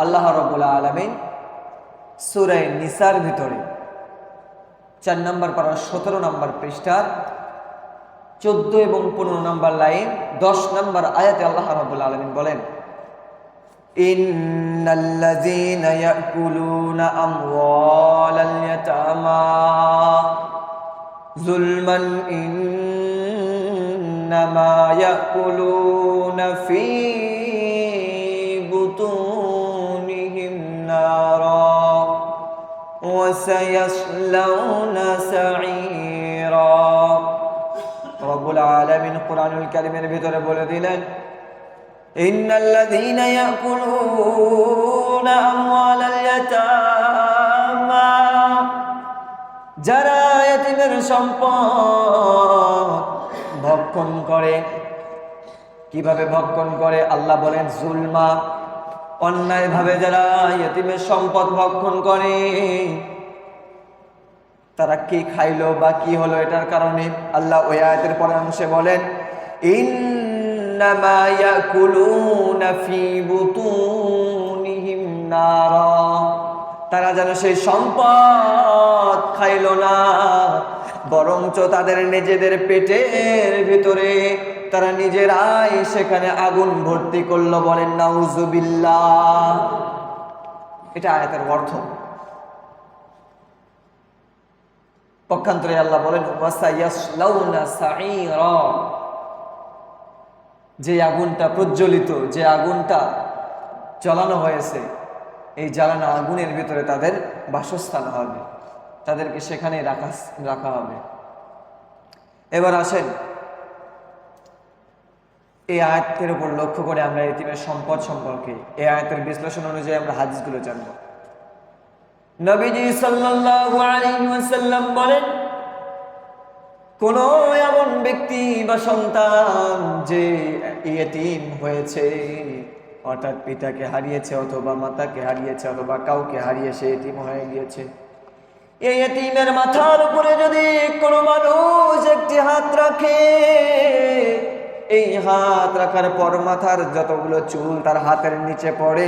আল্লাহ রবুল্লা আলমিন সুরাই নিসার ভিতরে চার নম্বর পাড়ার সতেরো নম্বর পৃষ্ঠার চোদ্দ এবং পনেরো নম্বর লাইন দশ নম্বর আয়াতে আল্লাহ রবুল্লা আলমিন বলেন إن الذين يأكلون أموال اليتامى ظلما إنما يأكلون في وسيصلون سعيرا رب العالمين قرآن الكريم ভিতরে বলে দিলেন إن الذين يأكلون أموال اليتامى যারা এতিমের সম্পদ ভক্ষণ করে কিভাবে ভক্ষণ করে আল্লাহ বলেন জুলমা অন্যায়ভাবে যারা এতিমের সম্পদ ভক্ষণ করে তারা কি খাইলো বা কি হলো এটার কারণে আল্লাহ ওই আয়াতের পরের অংশে বলেন তারা যেন সেই সম্পদ খাইল না, বরঞ্চ তাদের নিজেদের পেটের ভিতরে তারা নিজেরাই সেখানে আগুন ভর্তি করল বলেন, নাউজুবিল্লাহ। এটা আয়াতের অর্থ। পক্ষান্তরে আল্লাহ বলেন যে আগুনটা প্রজ্বলিত, যে আগুনটা জ্বালানো হয়েছে, এই জ্বালানো আগুনের ভিতরে তাদের বাসস্থান হবে, তাদেরকে সেখানে রাখা রাখা হবে। এবার আসেন, এই আয়াতের উপর লক্ষ্য করে আমরা এতিমের সম্পদ সম্পর্কে, এই আয়াতের বিশ্লেষণ অনুযায়ী আমরা হাদিসগুলো জানব। নবীজি সাল্লাল্লাহু আলাইহি ওয়াসাল্লাম বলেন, কোন এমন ব্যক্তি বা সন্তান যে ইয়েতিম হয়েছে, অর্থাৎ পিতাকে হারিয়েছে অথবা মাতাকে হারিয়েছে অথবা কাউকে হারিয়ে সে এতিম হয়ে গিয়েছে। এই এতিমের মাথার উপরে যদি কোনো মানুষ একটি হাত রাখে, এই হাত রাখার পর মাথার যতগুলো চুল তার হাতের নিচে পড়ে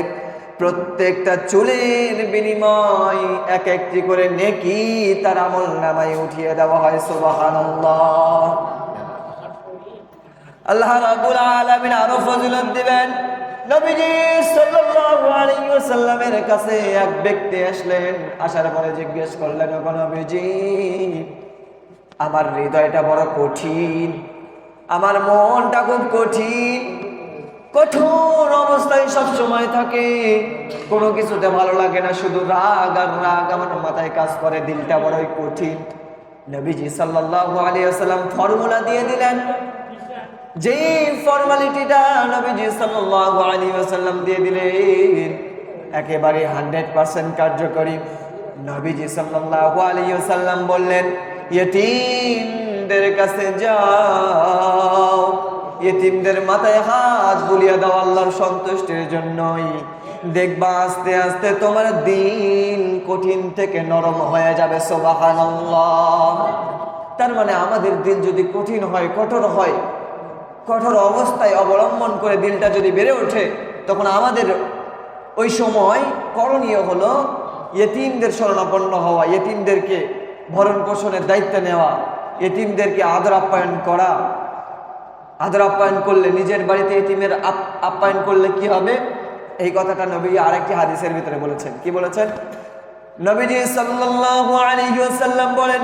প্রত্যেকটা চুলের বিনিময় এক একটি করে নেকি তার আমল নামায় উঠিয়ে দেওয়া হয়, সুবহানাল্লাহ। আল্লাহ রাব্বুল আলামিন আরও ফজিলত দিবেন। নবীজি সাল্লাল্লাহু আলাইহি ওয়াসাল্লামের কাছে এক ব্যক্তি আসলেন, আসার পরে জিজ্ঞেস করলেন, ওগো নবীজি, আমার হৃদয়টা বড় কঠিন, আমার মনটা খুব কঠিন কঠোর অবস্থায় সব সময় থাকে। কোনো কিছুতে ভালো লাগে না, শুধু রাগ আর রাগ। আমার মাথায় কাজ করে, দিলটা বড়ই কঠিন। নবীজি সাল্লাল্লাহু আলাইহি ওয়াসাল্লাম ফর্মুলা দিয়ে দিলেন। যে ফর্মালিটিটা নবীজি সাল্লাল্লাহু আলাইহি ওয়াসাল্লাম দিয়ে দিলেন, একেবারে হান্ড্রেড পার্সেন্ট কার্যকরী। নবীজি সাল্লাল্লাহু আলাইহি ওয়াসাল্লাম বললেন, ইয়েতিমদের কাছে যাও। ইয়েতিমদের মাথায় হাত বুলিয়ে দাও আল্লাহর সন্তুষ্টির জন্যই। দেখবা আস্তে আস্তে তোমার দিন কঠিন থেকে নরম হয়ে যাবে সোবাহান তার মানে আমাদের দিল যদি কঠিন হয়, কঠোর হয়, কঠোর অবস্থায় অবলম্বন করে দিলটা যদি বেড়ে ওঠে, তখন আমাদের ওই সময় করণীয় হলো এতিমদের শরণাপন্ন হওয়া এতিমদেরকে ভরণ পোষণের দায়িত্ব নেওয়া এতিমদেরকে আদর আপ্যায়ন করা আদর আপ্যায়ন করলে, নিজের বাড়িতে এতিমের আপ্যায়ন করলে কি হবে? এই কথাটা নবী আরেকটি হাদিসের ভিতরে বলেছেন। কি বলেছেন? নবীজি ওয়াসাল্লাম বলেন,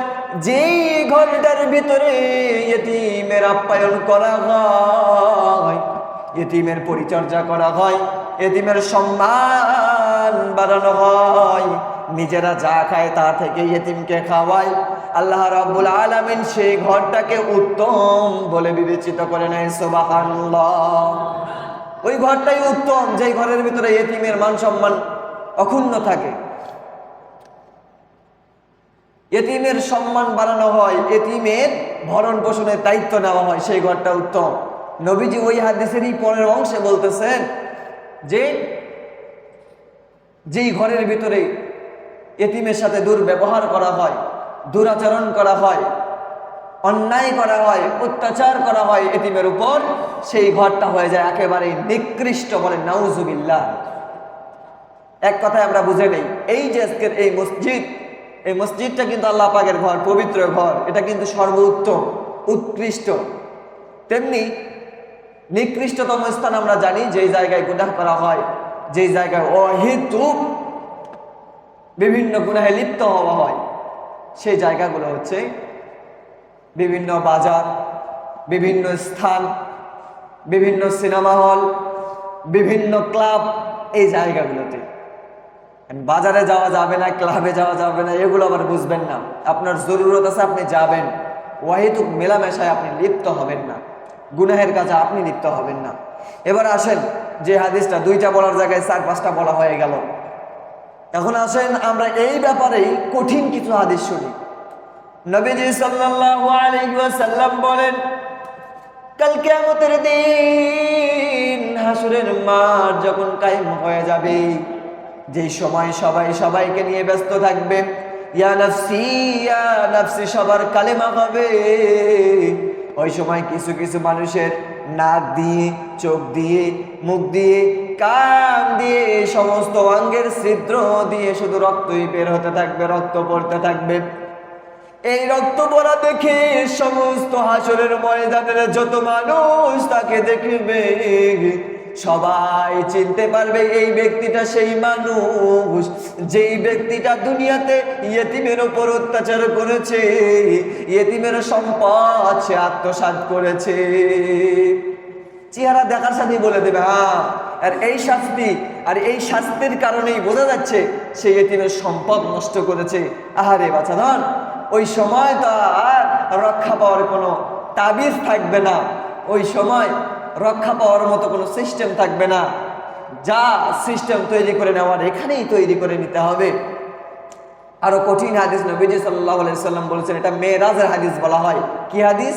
যেই ঘরটার ভিতরে ইয়েতিমের আপ্যায়ন করা হয় ইয়েতিমের পরিচর্যা করা হয়, এতিমের সম্মান বাড়ানো হয় নিজেরা যা খায় তা থেকে ইয়েতিমকে খাওয়ায় আল্লাহ রাব্বুল আলামিন সেই ঘরটাকে উত্তম বলে বিবেচিত করে নেয়, সুবহানাল্লাহ। ওই ঘরটাই উত্তম, যেই ঘরের ভিতরে এতিমের মান সম্মান অক্ষুণ্ণ থাকে। এতিমের সম্মান বাড়ানো হয় এতিমের ভরণ পোষণের দায়িত্ব নেওয়া হয়, সেই ঘরটা উত্তম। নবীজি ওই হাদিসেরই পরের অংশে বলতেছেন যে, যেই ঘরের ভিতরে এতিমের সাথে দুর্ব্যবহার করা হয়, দুরাচরণ করা হয়, অন্যায় করা হয়, অত্যাচার করা হয় এতিমের উপর, সেই ঘরটা হয়ে যায় একেবারে নিকৃষ্ট বলে নাউজুবিল্লাহ। এক কথায় আমরা বুঝে নেই, এই যে আজকের এই মসজিদ, এই মসজিদটা কিন্তু আল্লাহ পাকের ঘর, পবিত্র ঘর, এটা কিন্তু সর্বোত্তম, উৎকৃষ্ট। তেমনি নিকৃষ্টতম স্থান আমরা জানি, যেই জায়গায় গুনাহ করা হয়, যেই জায়গায় অহেতুক বিভিন্ন গুনাহে লিপ্ত হওয়া হয়। সেই জায়গাগুলো হচ্ছে বিভিন্ন বাজার, বিভিন্ন স্থান, বিভিন্ন সিনেমা হল, বিভিন্ন ক্লাব, এই জায়গাগুলোতে। বাজারে যাওয়া যাবে না, ক্লাবে যাওয়া যাবে না, এগুলো আবার বুঝবেন না। আপনার জরুরত আছে, আপনি যাবেন। ওয়াহিতুক মেলামেশায় আপনি লিপ্ত হবেন না। গুনাহের কাজে আপনি লিপ্ত হবেন না। এবার আসেন, যে হাদিসটা দুইটা বলার জায়গায় চার, পাঁচটা বলা হয়ে গেল। এখন আসেন আমরা এই ব্যাপারেই কঠিন কিছু হাদিস শুনি। নবীজি সাল্লাল্লাহু আলাইহি ওয়াসাল্লাম বলেন, কাল কিয়ামতের দিন হাসুরের মাঠ যখন কায়েম হয়ে যাবে যেই সময় সবাই সবাইকে নিয়ে ব্যস্ত থাকবে, ইয়া নাফসি ইয়া নাফসি, সবার কালেমা হবে। ওই সময় কিছু কিছু মানুষের নাক দিয়ে, চোখ দিয়ে, মুখ দিয়ে কান দিয়ে সমস্ত অঙ্গের ছিদ্র দিয়ে শুধু রক্তই বের হতে থাকবে, রক্ত পড়তে থাকবে। এই রক্ত পড়া দেখে সমস্ত হাসরের ময়দানের যত মানুষ তাকে দেখবে, সবাই চিনতে পারবে এই ব্যক্তিটা সেই মানুষ। যেই ব্যক্তিটা দুনিয়াতে ইয়েতিমের ওপর অত্যাচার করেছে, ইয়েতিমের সম্পদ সে আত্মসাৎ করেছে। চেহারা দেখার সাথেই বলে দেবে হ্যাঁ আর এই শাস্তি আর এই শাস্তির কারণেই বোঝা যাচ্ছে সে এতিমের সম্পদ নষ্ট করেছে। আহারে বাচ্চাধন ওই সময় তো আর রক্ষা পাওয়ার কোনো তাবিজ থাকবে না। ওই সময় রক্ষা পাওয়ার মতো কোনো সিস্টেম থাকবে না। যা সিস্টেম তৈরি করে নেওয়ার এখানেই তৈরি করে নিতে হবে। আরও কঠিন হাদিস নবীজি সাল্লাহ সাল্লাম বলেছেন, এটা মেয়েরাজের হাদিস বলা হয়। কি হাদিস?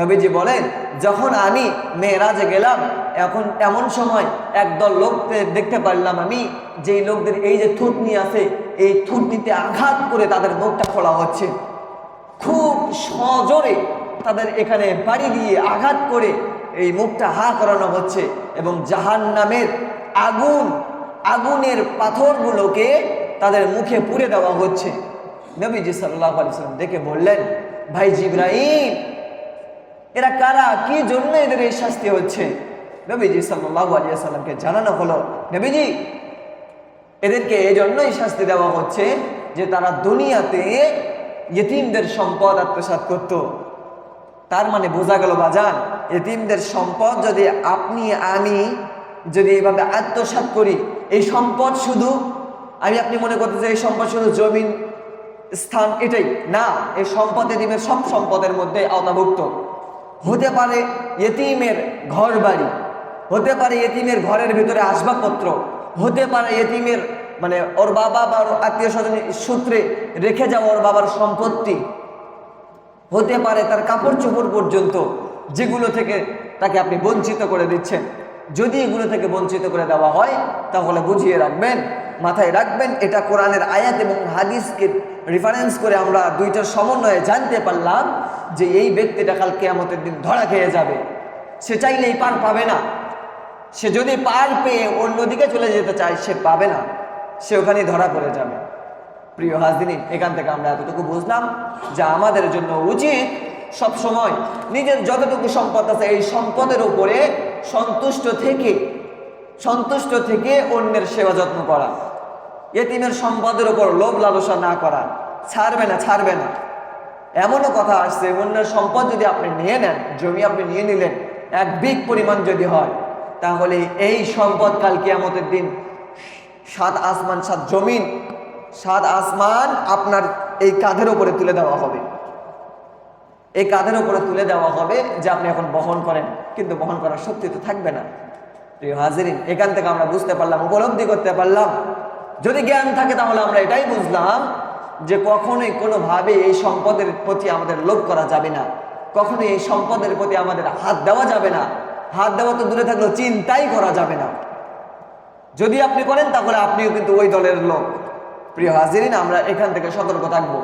নবীজি বলেন, যখন আমি মেয়েরাজে গেলাম এখন এমন সময় একদল লোককে দেখতে পারলাম আমি, যেই লোকদের এই যে থুতনি আছে, এই থুতনিতে আঘাত করে তাদের মুখটা খোলা হচ্ছে। খুব সজোরে তাদের এখানে বাড়ি দিয়ে আঘাত করে এই মুখটা হা করানো হচ্ছে এবং জাহান নামের আগুন, আগুনের পাথরগুলোকে তাদের মুখে পুড়ে দেওয়া হচ্ছে। নবীজি সাল্লাহ আলিয়াল্লাম দেখে বললেন, ভাই জিব্রাহিম এরা কারা? কি জন্য এদের এই শাস্তি হচ্ছে? নবীজি সাল্লাহ আলিয়াল্লামকে জানানো হলো, নবীজি, এদেরকে এই জন্যই শাস্তি দেওয়া হচ্ছে যে তারা দুনিয়াতে ইতিমদের সম্পদ আত্মসাৎ করত। তার মানে বোঝা গেল বাজান এতিমদের সম্পদ যদি আপনি, আমি যদি এভাবে আত্মসাৎ করি, এই সম্পদ শুধু, আমি আপনি মনে করতে করতেছি এই সম্পদ শুধু জমিন, স্থান এটাই, না, এই সম্পদ এতিমের সব সম্পদের মধ্যে আওতাভুক্ত। হতে পারে এতিমের ঘর বাড়ি হতে পারে এতিমের ঘরের ভিতরে আসবাবপত্র, হতে পারে এতিমের মানে ওর বাবা বা আত্মীয় স্বজন সূত্রে রেখে যাওয়া ওর বাবার সম্পত্তি, হতে পারে তার কাপড় চোপড় পর্যন্ত যেগুলো থেকে তাকে আপনি বঞ্চিত করে দিচ্ছেন। যদি এগুলো থেকে বঞ্চিত করে দেওয়া হয়, তাহলে বুঝিয়ে রাখবেন, মাথায় রাখবেন, এটা কোরআনের আয়াত এবং হাদিসকে রেফারেন্স করে আমরা দুইটার সমন্বয়ে জানতে পারলাম যে এই ব্যক্তিটা কাল কেয়ামতের দিন ধরা খেয়ে যাবে। সে চাইলেই পার পাবে না। সে যদি পার পেয়ে অন্যদিকে চলে যেতে চায়, সে পাবে না। সে ওখানেই ধরা পড়ে যাবে। প্রিয় হাজদিনী এখান থেকে আমরা এতটুকু বুঝলাম যে আমাদের জন্য উচিত সব সময় নিজের যতটুকু সম্পদ আছে, এই সম্পদের উপরে সন্তুষ্ট থেকে সন্তুষ্ট থেকে অন্যের সেবা যত্ন করা। এতিমের সম্পদের উপর লোভ লালসা না করা। ছাড়বে না ছাড়বে না। এমনও কথা আসছে, অন্যের সম্পদ যদি আপনি নিয়ে নেন, জমি আপনি নিয়ে নিলেন, এক বিগ পরিমাণ যদি হয় তাহলে এই সম্পদ কাল কিয়ামতের দিন, সাত আসমান, সাত জমিন, সাত আসমান আপনার এই কাঁধের উপরে তুলে দেওয়া হবে। এই কাঁধের উপরে তুলে দেওয়া হবে যে আপনি এখন বহন করেন, কিন্তু বহন করার শক্তি তো থাকবে না। প্রিয় হাজিরিন, এখান থেকে আমরা বুঝতে পারলাম, উপলব্ধি করতে পারলাম। যদি জ্ঞান থাকে তাহলে আমরা এটাই বুঝলাম যে কখনোই কোনোভাবে এই সম্পদের প্রতি আমাদের লোভ করা যাবে না। কখনোই এই সম্পদের প্রতি আমাদের হাত দেওয়া যাবে না। হাত দেওয়া তো দূরে থাকলেও চিন্তাই করা যাবে না। যদি আপনি করেন, তাহলে আপনিও কিন্তু ওই দলের লোক। প্রিয় হাজিরিন, আমরা এখান থেকে সতর্ক থাকব।